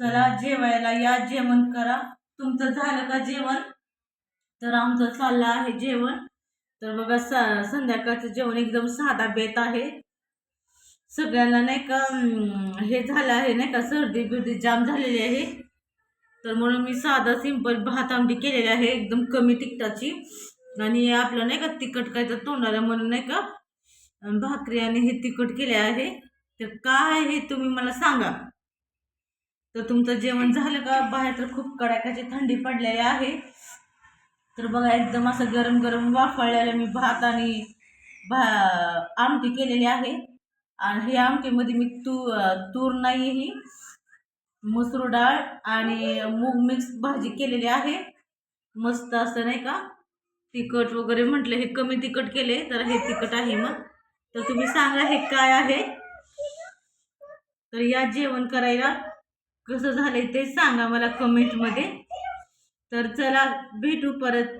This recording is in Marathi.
चला जेवायला या जेवण करा. तुमचं झालं का जेवण? तर आमचं चाललं आहे जेवण. तर बघा स संध्याकाळचं जेवण एकदम साधा बेत आहे. सगळ्यांना नाही का हे झालं आहे नाही का सर्दी बिर्दी जाम झालेली आहे. तर म्हणून मी साधा सिंपल भात आमटी केलेली आहे एकदम कमी तिखटाची. आणि आपलं नाही का तिखट काय तर तोंडाला म्हणून नाही का भाकरी आणि हे तिखट केले आहे. तर काय हे तुम्ही मला सांगा. तर तुमचं जेवण झालं का? बाहेर तर खूप कडाक्याची थंडी पडलेली आहे. तर बघा एकदम असं गरम गरम वाफळलेलं मी भात आणि भा आमटी केलेली आहे. आणि ह्या आमटीमध्ये मी तू तूर नाही ही मसूर डाळ आणि मूग मिक्स भाजी केलेली आहे. मस्त असं नाही का? तिखट वगैरे म्हटलं हे कमी तिखट केले तर हे तिखट आहे मग. तर तुम्ही सांगा हे काय आहे? तर या जेवण करायला कसं झालंय ते सांगा मला कमेंटमध्ये तर चला भेटू परत.